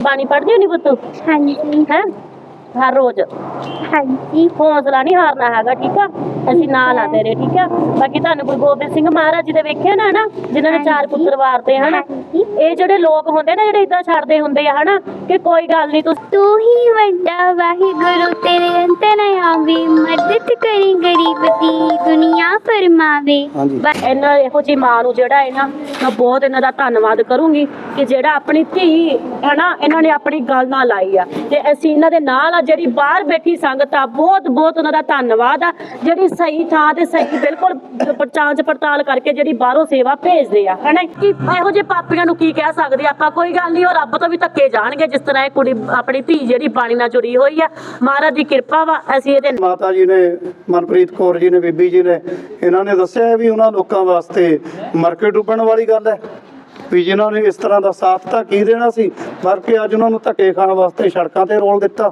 ਬਾਣੀ ਪੜ੍ਹਦੀ ਹੁੰਦੀ ਪੁੱਤ? ਹਾਂਜੀ। ਹੈ? ਹਰ ਰੋਜ਼? ਹਾਂਜੀ। ਹੌਸਲਾ ਨਹੀਂ ਹਾਰਨਾ ਹੈਗਾ ਠੀਕ ਆ? ਅਸੀਂ ਨਾਲ ਆ ਤੇਰੇ ਠੀਕ ਆ? ਬਾਕੀ ਤੁਹਾਨੂੰ ਗੁਰੂ ਗੋਬਿੰਦ ਸਿੰਘ ਮਹਾਰਾਜ ਜੀ ਦੇ ਵੇਖਿਆ ਨਾ ਹਨਾ? ਜਿਨ੍ਹਾਂ ਨੇ ਚਾਰ ਪੁੱਤਰ ਵਾਰਤੇ ਹਨਾ? ਇਹ ਜਿਹੜੇ ਲੋਕ ਹੁੰਦੇ ਨਾ ਜਿਹੜੇ ਇਦਾਂ ਛੱਡਦੇ ਹੁੰਦੇ ਆ ਹਨਾ? ਕਿ ਕੋਈ ਗੱਲ ਨਹੀਂ ਤੁਸੀਂ ਤੂੰ ਹੀ ਵੱਡਾ ਵਾਹਿਗੁਰੂ ਤੇਰੇ ਅੰਤ ਨਾ ਆਵੇ ਮਦਦ ਕਰੀ ਗਰੀਬ ਦੀ ਦੁਨੀਆ ਫਰਮਾਵੇ। ਇਹਨਾਂ ਇਹੋ ਜਿਹੀ ਮਾਂ ਨੂੰ ਜਿਹੜਾ ਹੈ ਨਾ ਮੈਂ ਬਹੁਤ ਇਹਨਾਂ ਦਾ ਧੰਨਵਾਦ ਕਰੂੰਗੀ ਕਿ ਜਿਹੜਾ ਆਪਣੀ ਧੀ ਹੈ ਨਾ ਇਹਨਾਂ ਨੇ ਆਪਣੀ ਗੱਲ ਨਾਲ ਲਾਈ ਆ। ਤੇ ਅਸੀਂ ਇਹਨਾਂ ਦੇ ਨਾਲ ਆ ਜਿਹੜੀ ਬਾਹਰ ਬੈਠੀ ਸੰਗਤ ਆ ਬਹੁਤ ਬਹੁਤ ਉਹਨਾਂ ਦਾ ਧੰਨਵਾਦ ਆ। ਜਿਹੜੀ ਸਹੀ ਥਾਂ ਤੇ ਸਹੀ ਬਿਲਕੁਲ ਪਰਚਾਂਚ ਪੜਤਾਲ ਕਰਕੇ ਜਿਹੜੀ ਬਾਹਰੋਂ ਸੇਵਾ ਭੇਜਦੇ ਆ ਹਨਾ ਕਿ ਇਹੋ ਜਿਹੇ ਪਾਪੀਆਂ ਨੂੰ ਕੀ ਕਹਿ ਸਕਦੇ ਆਪਾਂ ਕੋਈ ਗੱਲ ਨਹੀਂ ਉਹ ਰੱਬ ਤੋਂ ਵੀ ਧੱਕੇ ਜਾਣਗੇ ਜਿਸ ਤਰ੍ਹਾਂ ਇਹ ਕੁੜੀ ਆਪਣੀ ਧੀ ਜਿਹੜੀ ਬਾਣੀ ਨਾਲ ਜੁੜੀ ਹੋਈ ਆ। ਮਹਾਰਾਜ ਦੀ ਕਿਰਪਾ ਵਾ ਅਸੀਂ ਇਹਦੇ ਮਾਤਾ ਜੀ ਨੇ ਮਨਪ੍ਰੀਤ ਕੌਰ ਜੀ ਨੇ ਬੀਬੀ ਜੀ ਨੇ ਇਹਨਾਂ ਨੇ ਦੱਸਿਆ ਵੀ ਉਹਨਾਂ ਲੋਕਾਂ ਵਾਸਤੇ ਮਾਰਕੀਟ ਡੁੱਬਣ ਵਾਲੀ ਗੱਲ ਹੈ। ਵੀ ਜਿਨ੍ਹਾਂ ਨੇ ਇਸ ਤਰ੍ਹਾਂ ਦਾ ਸਾਥ ਤਾਂ ਕੀ ਦੇਣਾ ਸੀ ਬਲਕਿ ਅੱਜ ਉਹਨਾਂ ਨੂੰ ਧੱਕੇ ਖਾਣ ਵਾਸਤੇ ਸੜਕਾਂ ਤੇ ਰੋਲ ਦਿੱਤਾ।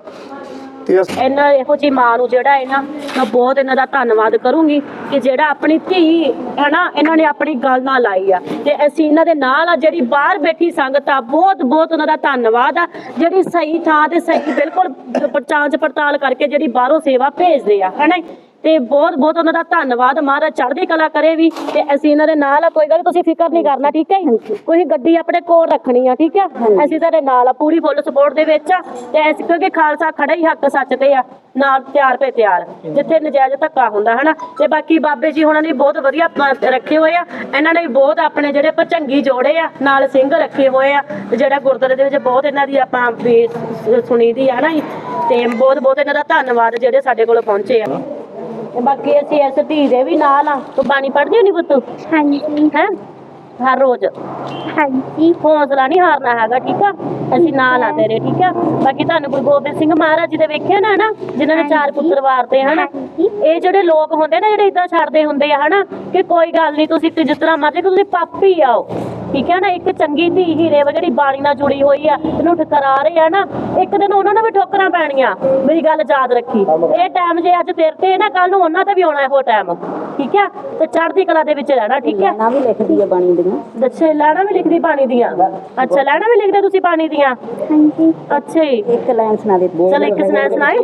ਤੇ ਅਸ- ਇਹਨਾਂ ਇਹੋ ਜਿਹੀ ਮਾਂ ਨੂੰ ਜਿਹੜਾ ਹੈ ਨਾ, ਮੈਂ ਬਹੁਤ ਇਹਨਾਂ ਦਾ ਧੰਨਵਾਦ ਕਰੂੰਗੀ ਕਿ ਜਿਹੜਾ ਆਪਣੀ ਧੀ ਹੈ ਨਾ, ਇਹਨਾਂ ਨੇ ਆਪਣੀ ਗੱਲ ਨਾਲ ਲਾਈ ਆ। ਤੇ ਅਸੀਂ ਇਹਨਾਂ ਦੇ ਨਾਲ ਆ, ਜਿਹੜੀ ਬਾਹਰ ਬੈਠੀ ਸੰਗਤ ਆ, ਬਹੁਤ ਬਹੁਤ ਉਹਨਾਂ ਦਾ ਧੰਨਵਾਦ ਆ। ਜਿਹੜੀ ਸਹੀ ਥਾਂ ਤੇ ਸਹੀ ਬਿਲਕੁਲ ਪਰਚਾਂਚ ਪੜਤਾਲ ਕਰਕੇ ਜਿਹੜੀ ਬਾਹਰੋਂ ਸੇਵਾ ਭੇਜਦੇ ਆ ਹਨਾ ਤੇ ਬਹੁਤ ਬਹੁਤ ਉਹਨਾਂ ਦਾ ਧੰਨਵਾਦ। ਮਹਾਰਾਜ ਚੜ੍ਹਦੀ ਕਲਾ ਕਰੇ ਵੀ ਤੇ ਅਸੀਂ ਇਹਨਾਂ ਦੇ ਨਾਲ ਆ ਕੋਈ ਗੱਲ ਨੀ, ਤੁਸੀਂ ਫਿਕਰ ਨਹੀਂ ਕਰਨਾ ਠੀਕ ਹੈ ਕੋਈ ਗੱਡੀ ਆਪਣੇ ਕੋਲ ਰੱਖਣੀ ਆ ਠੀਕ ਹੈ? ਅਸੀਂ ਤੁਹਾਡੇ ਨਾਲ ਆ ਪੂਰੀ ਫੁੱਲ ਸਪੋਰਟ ਦੇ ਵਿੱਚ ਆ ਤੇ ਅਸੀਂ ਕਿਉਂਕਿ ਖਾਲਸਾ ਖੜਾ ਹੀ ਹੱਕ ਸੱਚ ਤੇ ਆ ਨਾਲ ਤਿਆਰ ਪੇ ਤਿਆਰ ਜਿੱਥੇ ਨਜਾਇਜ਼ ਧੱਕਾ ਹੁੰਦਾ ਹਨਾ? ਤੇ ਬਾਕੀ ਬਾਬੇ ਜੀ ਹੁਣਾਂ ਨੇ ਬਹੁਤ ਵਧੀਆ ਪ- ਰੱਖੇ ਹੋਏ ਆ ਇਹਨਾਂ ਨੇ ਵੀ ਬਹੁਤ ਆਪਣੇ ਜਿਹੜੇ ਭਚੰਗੀ ਜੋੜੇ ਆ ਨਾਲ ਸਿੰਘ ਰੱਖੇ ਹੋਏ ਆ ਤੇ ਜਿਹੜਾ ਗੁਰਦੁਆਰੇ ਦੇ ਵਿੱਚ ਬਹੁਤ ਇਹਨਾਂ ਦੀ ਆਪਾਂ ਵੀ ਸੁਣੀ ਦੀ ਆ ਨਾ ਜੀ। ਤੇ ਬਹੁਤ ਬਹੁਤ ਇਹਨਾਂ ਦਾ ਧੰਨਵਾਦ ਜਿਹੜੇ ਸਾਡੇ ਕੋਲ ਪਹੁੰਚੇ ਆ। ਤੇ ਬਾਕੀ ਅਸੀਂ ਇਸ ਧੀ ਦੇ ਵੀ ਨਾਲ ਆ। ਤੂੰ ਬਾਣੀ ਪੜ੍ਹਦੀ ਹੁੰਦੀ ਪੁੱਤ? ਹਾਂਜੀ। ਹੈ? ਹਰ ਰੋਜ਼। ਹਾਂਜੀ। ਹੌਸਲਾ ਨਹੀਂ ਹਾਰਨਾ ਹੈਗਾ ਠੀਕ ਆ? ਅਸੀਂ ਨਾਲ ਆ ਤੇਰੇ ਠੀਕ ਆ? ਬਾਕੀ ਤੁਹਾਨੂੰ ਗੁਰੂ ਗੋਬਿੰਦ ਸਿੰਘ ਮਹਾਰਾਜ ਜੀ ਦੇ ਵੇਖਿਆ ਨਾ ਹਨਾ? ਜਿਨ੍ਹਾਂ ਨੇ ਚਾਰ ਪੁੱਤਰ ਵਾਰਤੇ ਹਨਾ? ਇਹ ਜਿਹੜੇ ਲੋਕ ਹੁੰਦੇ ਨਾ ਜਿਹੜੇ ਇਦਾਂ ਛੱਡਦੇ ਹੁੰਦੇ ਆ ਹਨਾ? ਕਿ ਕੋਈ ਗੱਲ ਨਹੀਂ ਤੁਸੀਂ ਤੇ ਜਿਸ ਤਰ੍ਹਾਂ ਮਰਜ਼ੀ ਕਿ ਤੁਸੀਂ ਪਾਪੀ ਆਓ। ਠੀਕ ਹੈ ਨਾ ਇੱਕ ਚੰਗੀ ਧੀ ਹੀਰੇ ਵਾ ਜਿਹੜੀ ਬਾਣੀ ਨਾਲ ਜੁੜੀ ਹੋਈ ਆ ਇਹਨੂੰ ਠਕਰਾ ਰਹੇ ਆ ਨਾ ਇੱਕ ਦਿਨ ਉਹਨਾਂ ਨੂੰ ਵੀ ਠੋਕਰਾਂ ਪੈਣੀਆਂ ਮੇਰੀ ਗੱਲ ਯਾਦ ਰੱਖੀ। ਇਹ ਟਾਈਮ ਜੇ ਅੱਜ ਤੇਰੇ ਤੇ ਨਾ ਕੱਲ ਨੂੰ ਉਹਨਾਂ ਤੇ ਵੀ ਆਉਣਾ ਇਹੋ ਟਾਈਮ ਠੀਕ ਹੈ? ਤੇ ਚੜ੍ਹਦੀ ਕਲਾ ਦੇ ਵਿੱਚ ਰਹਿਣਾ ਠੀਕ ਹੈ? ਨਾ ਵੀ ਲਿਖਦੀ ਆ ਬਾਣੀ ਦੀਆਂ। ਅੱਛਾ ਲੈਣਾ ਵੀ ਲਿਖਦੀ ਪਾਣੀ ਦੀਆਂ। ਅੱਛਾ ਲੈਣਾ ਵੀ ਲਿਖਦੇ ਤੁਸੀਂ ਪਾਣੀ ਦੀਆਂ? ਹਾਂਜੀ। ਅੱਛਾ ਜੀ। ਇੱਕ ਲਾਈਨ ਸੁਣਾ ਦੇ। ਚਲ ਇੱਕ ਸੁਣਾ ਸੁਣਾਈ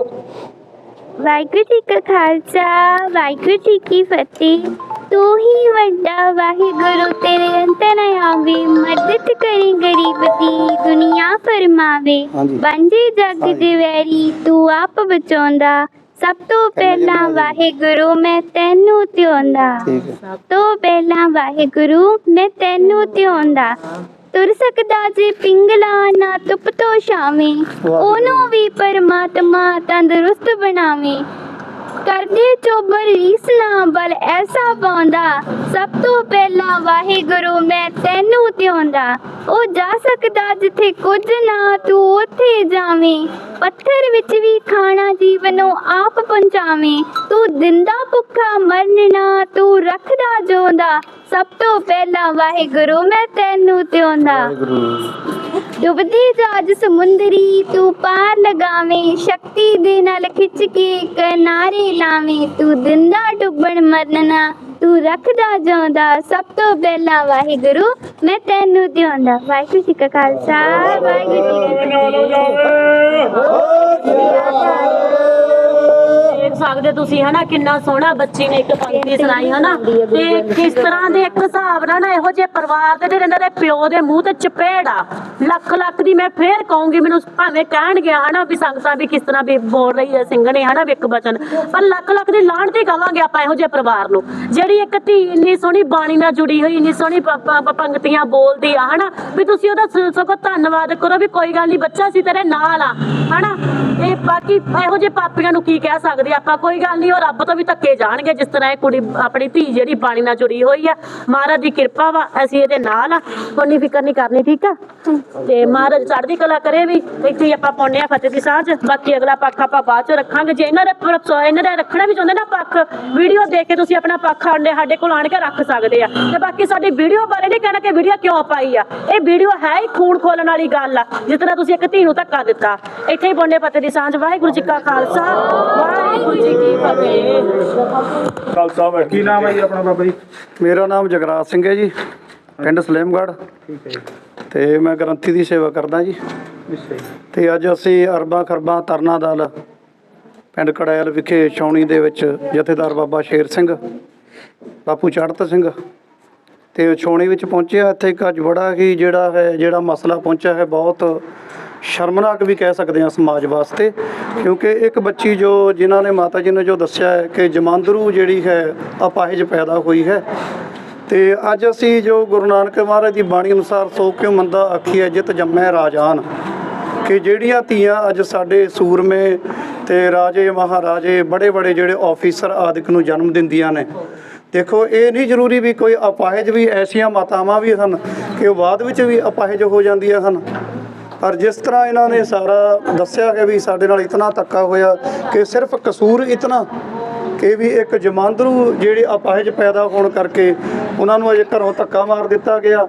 ਵਾਹਿਗੁਰੂ ਜੀ ਕਾ ਖਾਲਸਾ ਵਾਹਿਗੁਰੂ ਜੀ ਕੀ ਫਤਿਹ। ਤੂੰ ਹੀ ਵੱਡਾ ਵਾਹਿਗੁਰੂ ਤੇਰੇ ਅੰਤ ਨਾ ਆਵੇ ਮਦਦ ਕਰੀ ਗਰੀਬ ਦੀ ਦੁਨੀਆ ਫਰਮਾਵੇ ਹਾਂਜੀ। ਬੰਜੇ ਜਗ ਦੇ ਵੈਰੀ ਤੂੰ ਆਪ ਬਚਾਉਂਦਾ ਸਭ ਤੋਂ ਪਹਿਲਾਂ ਵਾਹਿਗੁਰੂ ਮੈਂ ਤੈਨੂੰ ਧਿਆਉਂਦਾ ਠੀਕ ਹੈ ਸਭ ਤੋਂ ਪਹਿਲਾਂ ਵਾਹਿਗੁਰੂ ਮੈਂ ਤੈਨੂੰ ਧਿਆਉਂਦਾ ਤੁਰ ਸਕਦਾ ਜੇ ਪਿੰਗਲਾ ਨਾ ਧੁੱਪ ਤੋਂ ਛਾਵੇਂ ਉਹਨੂੰ ਵੀ ਪਰਮਾਤਮਾ ਤੰਦਰੁਸਤ ਬਣਾਵੇ ਕਰਦੇ ਚੋਬਰ ਰੀਸ ਬਲ, ਐਸਾ ਪਾਉਂਦਾ ਸਭ ਤੋਂ ਪਹਿਲਾਂ ਵਾਹਿਗੁਰੂ, ਮੈਂ ਤੈਨੂੰ ਧਿਆਉਂਦਾ। ਉਹ ਜਾ ਸਕਦਾ ਜਿੱਥੇ ਕੁਝ ਨਾ ਤੂੰ ਉੱਥੇ ਜਾਵੇਂ। ਪੱਥਰ ਵਿੱਚ ਵੀ ਖਾਣਾ ਜੀਵਨ ਆਪ ਪਹੁੰਚਾਵੇਂ। ਤੂੰ ਦਿੰਦਾ ਭੁੱਖਾ ਮਰਨਾ ਤੂੰ ਰੱਖਦਾ ਜਿਉਂਦਾ। ਸਭ ਤੋਂ ਪਹਿਲਾਂ ਵਾਹਿਗੁਰੂ, ਮੈਂ ਤੈਨੂੰ ਧਿਆਉਂਦਾ। ਡੁੱਬਦੀ ਜਹਾਜ਼ ਸਮੁੰਦਰੀ, ਤੂੰ ਪਾਰ ਲਗਾਵੇਂ, ਸ਼ਕਤੀ ਦੇ ਨਾਲ ਖਿੱਚ ਕੇ ਕਿਨਾਰੇ ਲਾਵੇਂ। ਤੂੰ ਦਿੰਦਾ ਡੁੱਬਣ ਮਰਨਾ, ਤੂੰ ਰੱਖਦਾ ਜਿਉਂਦਾ। ਸਭ ਤੋਂ ਪਹਿਲਾਂ ਵਾਹਿਗੁਰੂ, ਮੈਂ ਤੈਨੂੰ ਧਿਆਉਂਦਾ ਵਾਹਿਗੁਰੂ ਜੀ ਕਾ ਖਾਲਸਾ, ਵਾਹਿਗੁਰੂ ਜੀ ਕੀ ਦੇਖ ਸਕਦੇ ਤੁਸੀਂ ਹਨਾ ਕਿੰਨਾ ਸੋਹਣਾ ਬੱਚੀ ਨੇ ਇੱਕ ਪੰਕਤੀ ਸੁਣਾਈ ਹਨਾ। ਤੇ ਕਿਸ ਤਰ੍ਹਾਂ ਦੇ ਇੱਕ ਹਿਸਾਬ ਨਾਲ ਨਾ ਇਹੋ ਜਿਹੇ ਪਰਿਵਾਰ ਦੇ ਜਿਹੜੇ ਇਹਨਾਂ ਦੇ ਪਿਓ ਦੇ ਮੂੰਹ ਤੇ ਚਪੇੜ ਆ ਲੱਖ ਲੱਖ ਦੀ ਮੈਂ ਫੇਰ ਕਹੂੰਗੀ ਮੈਨੂੰ ਭਾਵੇਂ ਕਹਿਣ ਗਿਆ ਹਨਾ ਵੀ ਸੰਗਤਾਂ ਵੀ ਕਿਸ ਤਰ੍ਹਾਂ ਵੀ ਬੋਲ ਰਹੀ ਹੈ ਸਿੰਘਣੇ ਹਨਾ ਵੀ ਇੱਕ ਬਚਨ। ਪਰ ਲੱਖ ਲੱਖ ਦੀ ਲਾਹਣ ਤੇ ਕਵਾਂਗੇ ਆਪਾਂ ਇਹੋ ਜਿਹੇ ਪਰਿਵਾਰ ਨੂੰ ਜਿਹੜੀ ਇੱਕ ਧੀ ਇੰਨੀ ਸੋਹਣੀ ਬਾਣੀ ਨਾਲ ਜੁੜੀ ਹੋਈ ਇੰਨੀ ਸੋਹਣੀ ਪੰਕਤੀਆਂ ਬੋਲਦੀ ਆ ਹਨਾ ਵੀ ਤੁਸੀਂ ਉਹਦਾ ਸਗੋਂ ਧੰਨਵਾਦ ਕਰੋ ਵੀ ਕੋਈ ਗੱਲ ਨਹੀਂ ਬੱਚਾ ਸੀ ਤੇਰੇ ਨਾਲ ਆ ਹਨਾ। ਤੇ ਬਾਕੀ ਇਹੋ ਜਿਹੇ ਪਾਪੀਆਂ ਨੂੰ ਕੀ ਕਹਿ ਸਕਦੇ ਆਪਾਂ ਕੋਈ ਗੱਲ ਨਹੀਂ, ਉਹ ਰੱਬ ਤੋਂ ਵੀ ਧੱਕੇ ਜਾਣਗੇ ਜਿਸ ਤਰ੍ਹਾਂ ਇਹ ਕੁੜੀ, ਆਪਣੀ ਧੀ ਜਿਹੜੀ ਬਾਣੀ ਨਾਲ ਜੁੜੀ ਹੋਈ ਆ। ਮਹਾਰਾਜ ਦੀ ਕਿਰਪਾ ਵਾ, ਅਸੀਂ ਇਹਦੇ ਨਾਲ ਆ। ਕੋਈ ਫਿਕਰ ਨਹੀਂ ਕਰਨੀ, ਠੀਕ ਆ? ਤੇ ਮਹਾਰਾਜ ਚੜ੍ਹਦੀ ਕਲਾ ਕਰੇ ਵੀ, ਇੱਥੇ ਆਪਾਂ ਪਾਉਂਦੇ ਆ ਫਤਿਹ ਦੀ ਸਾਂਝ। ਬਾਕੀ ਅਗਲਾ ਪੱਖ ਆਪਾਂ ਬਾਅਦ ਚ ਰੱਖਾਂਗੇ। ਜੇ ਇਹਨਾਂ ਦੇ ਇਹਨਾਂ ਦੇ ਰੱਖਣਾ ਵੀ ਚਾਹੁੰਦੇ ਨਾ ਪੱਖ ਵੀਡੀਓ ਦੇਖ ਕੇ ਤੁਸੀਂ ਆਪਣਾ ਪੱਖ ਆਂਡੇ ਸਾਡੇ ਕੋਲ ਆਣ ਕੇ ਰੱਖ ਸਕਦੇ ਆ। ਤੇ ਬਾਕੀ ਸਾਡੀ ਵੀਡੀਓ ਬਾਰੇ ਨਹੀਂ ਕਹਿਣਾ ਕਿ ਵੀਡੀਓ ਕਿਉਂ ਪਾਈ ਆ। ਇਹ ਵੀਡੀਓ ਹੈ ਹੀ ਖੂਨ ਖੋਲਣ ਵਾਲੀ ਗੱਲ ਆ, ਜਿਸ ਤਰ੍ਹਾਂ ਤੁਸੀਂ ਇੱਕ ਧੀ ਨੂੰ ਧੱਕਾ ਦਿੱਤਾ। ਇੱਥੇ ਹੀ ਪਾਉਂਦੇ ਫਤਿਹ ਦੀ ਸਾਂਝ। ਵਾਹਿਗੁਰੂ ਜੀ ਕਾ ਖਾਲਸਾ ਵਾਹਿਗੁਰੂ ਜੀ ਕੀ ਫਤਿਹ। ਖਾਲਸਾ ਵਾਹਿਗੁਰੂ ਕੀ ਨਾਮ ਹੈ ਜੀ ਆਪਣਾ ਬਾਬਾ ਜੀ? ਮੇਰਾ ਨਾਮ ਜਗਰਾਜ ਸਿੰਘ ਹੈ ਜੀ ਪਿੰਡ ਸਲੇਮਗੜ੍ਹ। ਠੀਕ ਹੈ ਜੀ। ਤੇ ਮੈਂ ਗ੍ਰੰਥੀ ਦੀ ਸੇਵਾ ਕਰਦਾ ਜੀ। ਤੇ ਅੱਜ ਅਸੀਂ ਅਰਬਾਂ ਖਰਬਾਂ ਤਰਨਾ ਦਲ ਪਿੰਡ ਕੜੈਲ ਵਿਖੇ ਛਾਉਣੀ ਦੇ ਵਿੱਚ ਜਥੇਦਾਰ ਬਾਬਾ ਸ਼ੇਰ ਸਿੰਘ ਬਾਪੂ ਚੜਤ ਸਿੰਘ ਤੇ ਛਾਉਣੀ ਵਿੱਚ ਪਹੁੰਚਿਆ। ਇੱਥੇ ਇੱਕ ਅੱਜ ਬੜਾ ਹੀ ਜਿਹੜਾ ਹੈ ਜਿਹੜਾ ਮਸਲਾ ਪਹੁੰਚਿਆ ਹੈ ਬਹੁਤ ਸ਼ਰਮਨਾਕ ਵੀ ਕਹਿ ਸਕਦੇ ਹਾਂ ਸਮਾਜ ਵਾਸਤੇ, ਕਿਉਂਕਿ ਇੱਕ ਬੱਚੀ ਜੋ ਜਿਨ੍ਹਾਂ ਨੇ ਮਾਤਾ ਜੀ ਨੇ ਜੋ ਦੱਸਿਆ ਹੈ ਕਿ ਜਮਾਂਦਰੂ ਜਿਹੜੀ ਹੈ, ਅਪਾਹਿਜ ਪੈਦਾ ਹੋਈ ਹੈ। ਤੇ ਅੱਜ ਅਸੀਂ ਜੋ ਗੁਰੂ ਨਾਨਕ ਮਹਾਰਾਜ ਦੀ ਬਾਣੀ ਅਨੁਸਾਰ ਸੋ ਕਿਉ ਮੰਦਾ ਆਖੀਐ, ਜਿਤ ਜੰਮੈ ਰਾਜਾਨ। ਕਿ ਜਿਹੜੀਆਂ ਧੀਆਂ ਅੱਜ ਸਾਡੇ ਸੂਰਮੇ ਤੇ ਰਾਜੇ ਮਹਾਰਾਜੇ ਬੜੇ ਬੜੇ ਜਿਹੜੇ ਆਫੀਸਰ ਆਦਿਕ ਨੂੰ ਜਨਮ ਦਿੰਦੀਆਂ ਨੇ। ਦੇਖੋ, ਇਹ ਨਹੀਂ ਜ਼ਰੂਰੀ ਵੀ ਕੋਈ ਅਪਾਹਿਜ ਵੀ ਐਸੀਆਂ ਮਾਤਾਵਾਂ ਵੀ ਹਨ, ਕਿ ਉਹ ਬਾਅਦ ਵਿੱਚ ਵੀ ਅਪਾਹਿਜ ਹੋ ਜਾਂਦੀਆਂ ਹਨ। ਪਰ ਜਿਸ ਤਰ੍ਹਾਂ ਇਹਨਾਂ ਨੇ ਸਾਰਾ ਦੱਸਿਆ ਕਿ ਵੀ ਸਾਡੇ ਨਾਲ ਇਤਨਾ ਧੱਕਾ ਹੋਇਆ ਕਿ ਸਿਰਫ ਕਸੂਰ ਇਤਨਾ ਕਿ ਵੀ ਇੱਕ ਜਮਾਂਦਰੂ ਜਿਹੜੇ ਅਪਾਹਿਜ ਪੈਦਾ ਹੋਣ ਕਰਕੇ ਉਹਨਾਂ ਨੂੰ ਅਜੇ ਘਰੋਂ ਧੱਕਾ ਮਾਰ ਦਿੱਤਾ ਗਿਆ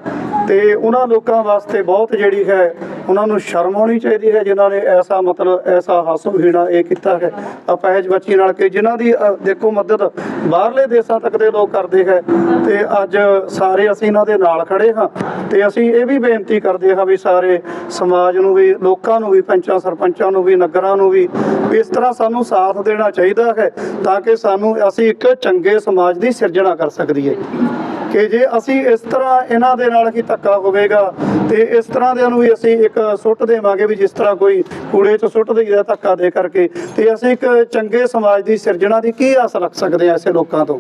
ਤੇ ਉਹਨਾਂ ਲੋਕਾਂ ਵਾਸਤੇ ਬਹੁਤ ਜਿਹੜੀ ਹੈ ਉਹਨਾਂ ਨੂੰ ਸ਼ਰਮ ਆਉਣੀ ਚਾਹੀਦੀ ਹੈ, ਜਿਨ੍ਹਾਂ ਨੇ ਐਸਾ ਮਤਲਬ, ਐਸਾ ਹਾਸੋਹੀਣਾ ਇਹ ਕੀਤਾ ਹੈ। ਅਪਾਹਿਜ ਬੱਚੀ ਨਾਲ ਕਿ ਜਿਨ੍ਹਾਂ ਦੀ ਦੇਖੋ, ਮਦਦ ਬਾਹਰਲੇ ਦੇਸ਼ਾਂ ਤੱਕ ਦੇ ਲੋਕ ਕਰਦੇ ਹੈ। ਤੇ ਅੱਜ ਸਾਰੇ ਅਸੀਂ ਇਹਨਾਂ ਦੇ ਨਾਲ ਖੜੇ ਹਾਂ। ਤੇ ਅਸੀਂ ਇਹ ਵੀ ਬੇਨਤੀ ਕਰਦੇ ਹਾਂ ਵੀ ਸਾਰੇ ਸਮਾਜ ਨੂੰ ਵੀ, ਲੋਕਾਂ ਨੂੰ ਵੀ, ਪੰਚਾਂ, ਸਰਪੰਚਾਂ ਨੂੰ ਵੀ, ਨਗਰਾਂ ਨੂੰ ਵੀ ਇਸ ਤਰ੍ਹਾਂ ਸਾਨੂੰ ਸਾਥ ਦੇਣਾ ਚਾਹੀਦਾ ਹੈ, ਤਾਂ ਕਿ ਸਾਨੂੰ ਅਸੀਂ ਇੱਕ ਚੰਗੇ ਸਮਾਜ ਦੀ ਸਿਰਜਣਾ ਕਰ ਸਕੀਏ ਕਿ ਜੇ ਅਸੀਂ ਇਸ ਤਰ੍ਹਾਂ ਇਹਨਾਂ ਦੇ ਨਾਲ ਹੀ ਧੱਕਾ ਹੋਵੇਗਾ ਤੇ ਇਸ ਤਰ੍ਹਾਂ ਦੇ ਨੂੰ ਵੀ ਅਸੀਂ ਇੱਕ ਸੁੱਟ ਦੇਵਾਂਗੇ ਵੀ ਜਿਸ ਤਰ੍ਹਾਂ ਕੋਈ ਕੂੜੇ 'ਚ ਸੁੱਟ ਦਈਦਾ ਧੱਕਾ ਦੇ ਕਰਕੇ। ਤੇ ਅਸੀਂ ਇੱਕ ਚੰਗੇ ਸਮਾਜ ਦੀ ਸਿਰਜਣਾ ਦੀ ਕੀ ਆਸ ਰੱਖ ਸਕਦੇ ਹਾਂ ਐਸੇ ਲੋਕਾਂ ਤੋਂ?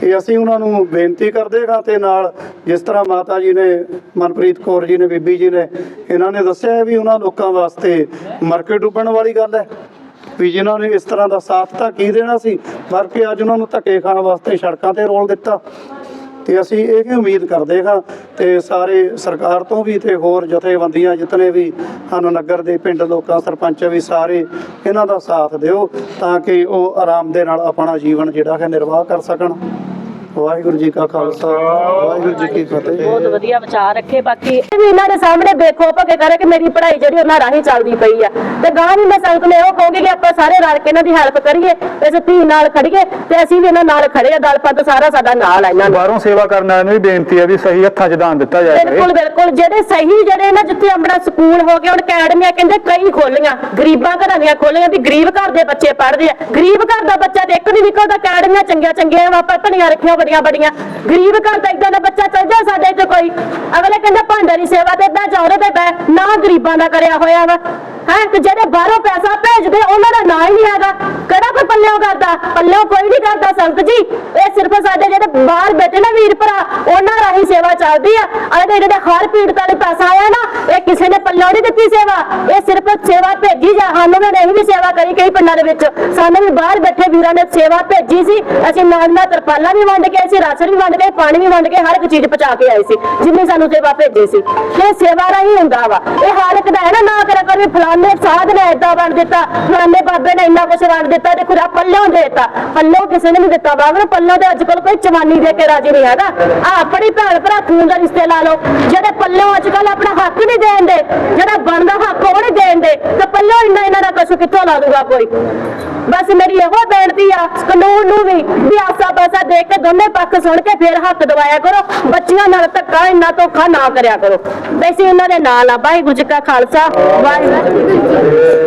ਤੇ ਅਸੀਂ ਉਹਨਾਂ ਨੂੰ ਬੇਨਤੀ ਕਰਦੇ ਹਾਂ ਤੇ ਨਾਲ ਜਿਸ ਤਰ੍ਹਾਂ ਮਾਤਾ ਜੀ ਨੇ, ਮਨਪ੍ਰੀਤ ਕੌਰ ਜੀ ਨੇ, ਬੀਬੀ ਜੀ ਨੇ, ਇਹਨਾਂ ਨੇ ਦੱਸਿਆ ਵੀ ਉਹਨਾਂ ਲੋਕਾਂ ਵਾਸਤੇ ਮਾਰਕੀਟ ਡੁੱਬਣ ਵਾਲੀ ਗੱਲ ਹੈ। ਵੀ ਜਿਨ੍ਹਾਂ ਨੇ ਇਸ ਤਰ੍ਹਾਂ ਦਾ ਸਾਥ ਤਾਂ ਕੀ ਦੇਣਾ ਸੀ ਪਰ ਕਿ ਅੱਜ ਉਹਨਾਂ ਨੂੰ ਧੱਕੇ ਖਾਣ ਵਾਸਤੇ ਸੜਕਾਂ ਤੇ ਰੋਲ ਦਿੱਤਾ। ਤੇ ਅਸੀਂ ਇਹ ਹੀ ਉਮੀਦ ਕਰਦੇ ਹਾਂ ਤੇ ਸਾਰੇ ਸਰਕਾਰ ਤੋਂ ਵੀ ਤੇ ਹੋਰ ਜਥੇਬੰਦੀਆਂ ਜਿਤਨੇ ਵੀ ਹਨ ਨਗਰ ਦੇ ਪਿੰਡ ਲੋਕਾਂ, ਸਰਪੰਚ ਵੀ ਸਾਰੇ ਇਹਨਾਂ ਦਾ ਸਾਥ ਦਿਓ ਤਾਂ ਕਿ ਉਹ ਆਰਾਮ ਦੇ ਨਾਲ ਆਪਣਾ ਜੀਵਨ ਜਿਹੜਾ ਹੈ ਨਿਰਵਾਹ ਕਰ ਸਕਣ। ਵਾਹਿਗੁਰੂ ਜੀ ਕਾ ਖਾਲਸਾ ਵਾਹਿਗੁਰੂ ਜੀ ਕੀ ਫਤਿਹ। ਬਹੁਤ ਵਧੀਆ ਵਿਚਾਰ ਰੱਖੇ ਬਾਕੀ ਵੀ ਇਹਨਾਂ ਦੇ ਸਾਹਮਣੇ ਬੇਖੌਫ ਹੋ ਕੇ ਕਰੇ ਕਿ ਮੇਰੀ ਪੜ੍ਹਾਈ ਜਿਹੜੀ ਉਹਨਾਂ ਰਾਹੀਂ ਚੱਲਦੀ ਪਈ ਆ। ਤੇ ਗਾਂ ਵੀ ਮੈਂ ਸੰਗਤ ਨੂੰ ਇਹੋ ਕਹੂੰਗੀ ਕਿ ਆਪਾਂ ਸਾਰੇ ਰਲ ਕੇ ਇਹਨਾਂ ਦੀ ਹੈਲਪ ਕਰੀਏ ਇਸ ਧੀ ਨਾਲ ਖੜੀਏ ਤੇ ਅਸੀਂ ਵੀ ਇਹਨਾਂ ਨਾਲ ਖੜੇ ਆ ਦਲ ਪੱਤ ਸਾਰਾ ਸਾਡਾ ਨਾਲ ਆ ਇਹਨਾਂ ਨੂੰ ਬਾਹਰੋਂ ਸੇਵਾ ਕਰਨ ਵਾਲਿਆਂ ਨੂੰ ਵੀ ਬੇਨਤੀ ਹੈ ਵੀ ਸਹੀ ਹੱਥਾਂ 'ਚ ਦਾਨ ਦਿੱਤਾ ਕਰੇ ਬਿਲਕੁਲ ਬਿਲਕੁਲ। ਜਿਹੜੇ ਸਹੀ ਜਿਹੜੇ ਨਾ ਜਿੱਥੇ ਆਪਣਾ ਸਕੂਲ ਹੋ ਗਿਆ ਹੁਣ ਅਕੈਡਮੀਆਂ ਕਹਿੰਦੇ ਕਈ ਖੋਲੀਆਂ ਗਰੀਬਾਂ ਘਰਾਂ ਦੀਆਂ ਖੋਲੀਆਂ ਵੀ ਗਰੀਬ ਘਰ ਦੇ ਬੱਚੇ ਪੜ੍ਹਦੇ ਆ। ਗਰੀਬ ਘਰ ਦਾ ਬੱਚਾ ਤੇ ਇੱਕ ਨਹੀਂ ਨਿਕਲਦਾ ਅਕੈਡਮੀਆਂ ਚੰਗੀਆਂ ਚੰਗੀਆਂ ਆਪਾਂ ਧਨੀਆਂ ਰੱਖੀਆਂ ਬੜੀਆਂ ਬੜੀਆਂ ਗਰੀਬ ਘਰ ਤਾਂ ਇਦਾਂ ਦਾ ਬੱਚਾ ਚੱਲ ਜਾ ਸਾਡੇ ਤੇ ਕੋਈ। ਅਗਲੇ ਕਹਿੰਦਾ ਭਾਂਡੇ ਦੀ ਸੇਵਾ ਤੇ ਇਦਾਂ ਚੌਰੇ ਤੇ ਬੈ ਨਾ ਗਰੀਬਾਂ ਦਾ ਕਰਿਆ ਹੋਇਆ ਵਾ। ਹੈ? ਤੇ ਜਿਹੜੇ ਬਾਹਰੋਂ ਪੈਸਾ ਭੇਜਦੇ, ਉਹਨਾਂ ਦਾ ਨਾਂ ਹੀ ਨਹੀਂ ਹੈਗਾ। ਕਿਹੜਾ ਕੋਈ ਪੱਲਿਓ ਕਰਦਾ? ਪੱਲਿਓ ਕੋਈ ਨਹੀਂ ਕਰਦਾ, ਸੰਗਤ ਜੀ। ਇਹ ਸਿਰਫ ਸਾਡੇ ਜਿਹੜੇ ਬਾਹਰ ਬੈਠੇ ਨਾ ਵੀਰ ਭਰਾ, ਉਹਨਾਂ ਰਾਹੀਂ ਸੇਵਾ ਚੱਲਦੀ ਆ। ਅਰੇ ਜਿਹੜੇ ਹਰ ਪੀੜਤ ਵਾਲੇ ਪੈਸਾ ਆਇਆ ਨਾ, ਇਹ ਕਿਸੇ ਨੇ ਪੱਲਿਓ ਨਹੀਂ ਦਿੱਤੀ ਸੇਵਾ। ਇਹ ਸਿਰਫ ਸੇਵਾ ਭੇਜੀ ਜਾ ਸਾਨੂੰ ਵੀ ਨਹੀਂ ਵੀ ਸੇਵਾ ਕਰੀ ਕਈ ਪਿੰਡਾਂ ਦੇ ਵਿੱਚ। ਸਾਨੂੰ ਵੀ ਬਾਹਰ ਬੈਠੇ ਵੀਰਾਂ ਨੇ ਸੇਵਾ ਭੇਜੀ ਸੀ। ਅਸੀਂ ਨਾਲ ਨਾਲ ਤਰਪਾਲਾਂ ਵੀ ਵੰਡ ਕੇ ਅਸੀਂ ਰਾਸ਼ਨ ਵੀ ਵੰਡ ਕੇ, ਪਾਣੀ ਵੀ ਵੰਡ ਕੇ, ਹਰ ਇੱਕ ਚੀਜ਼ ਪਹੁੰਚਾ ਕੇ ਆਏ ਸੀ, ਜਿੰਨੀ ਸਾਨੂੰ ਸੇਵਾ ਭੇਜੀ ਸੀ। ਇਹ ਸੇਵਾ ਰਾਹੀਂ ਹੁੰਦਾ ਵਾ। ਇਹ ਹਰ ਇੱਕ ਦਾ ਹੈ ਨਾ ਨਾ ਕਰਿਆ ਕਰ ਵੀ ਫਲਾਣੇ ਸਾਧ ਨੇ ਏਦਾਂ ਵੰਡ ਦਿੱਤਾ, ਫਲਾਣੇ ਬਾਬੇ ਨੇ ਇੰਨਾ ਕੁਛ ਵੰਡ ਦਿੱਤਾ ਤੇ ਖੁਦਾ ਪੱਲੋਂ ਦੇ ਪੱਲੋਂ ਕਿਸੇ ਨੇ ਨਹੀਂ ਦਿੱਤਾ, ਬਾਬਾ ਪੱਲੋਂ ਤੇ ਅੱਜ ਕੱਲ ਕੋਈ ਚਵਾਨੀ ਦੇ ਕੇ ਰਾਜੀ ਨਹੀਂ ਹੈਗਾ। ਆ ਆਪਣੀ ਭੈਣ ਭਰਾ ਖੂਨ ਦਾ ਰਿਸ਼ਤੇ ਲਾ ਲਓ, ਜਿਹੜੇ ਪੱਲੋਂ ਅੱਜ ਕੱਲ ਆਪਣਾ ਹੱਕ ਨਹੀਂ ਦੇਣ ਦੇ, ਜਿਹੜਾ ਬਣਦਾ ਹੱਕ ਉਹ ਨਹੀਂ ਦੇਣ ਦੇ, ਤੇ ਪੱਲੋਂ ਇੰਨਾ ਇਹਨਾਂ ਦਾ ਕੁਛ ਕਿੱਥੋਂ ਲਾ ਦੂਗਾ ਕੋਈ? ਬਸ ਮੇਰੀ ਇਹੋ ਬੇਨਤੀ ਆ, ਕਾਨੂੰਨ ਨੂੰ ਵੀ ਵੀ ਆਸਾ ਪਾਸਾ ਦੇਖ ਕੇ ਦੋਨੇ ਪੱਖ ਸੁਣ ਕੇ ਫਿਰ ਹੱਕ ਦਵਾਇਆ ਕਰੋ। ਬੱਚੀਆਂ ਨਾਲ ਧੱਕਾ ਇੰਨਾ ਧੋਖਾ ਨਾ ਕਰਿਆ ਕਰੋ। ਵੈਸੇ ਉਹਨਾਂ ਦੇ ਨਾਲ ਆ। ਵਾਹਿਗੁਰੂ ਜੀ ਕਾ ਖਾਲਸਾ, ਵਾਹਿਗੁਰੂ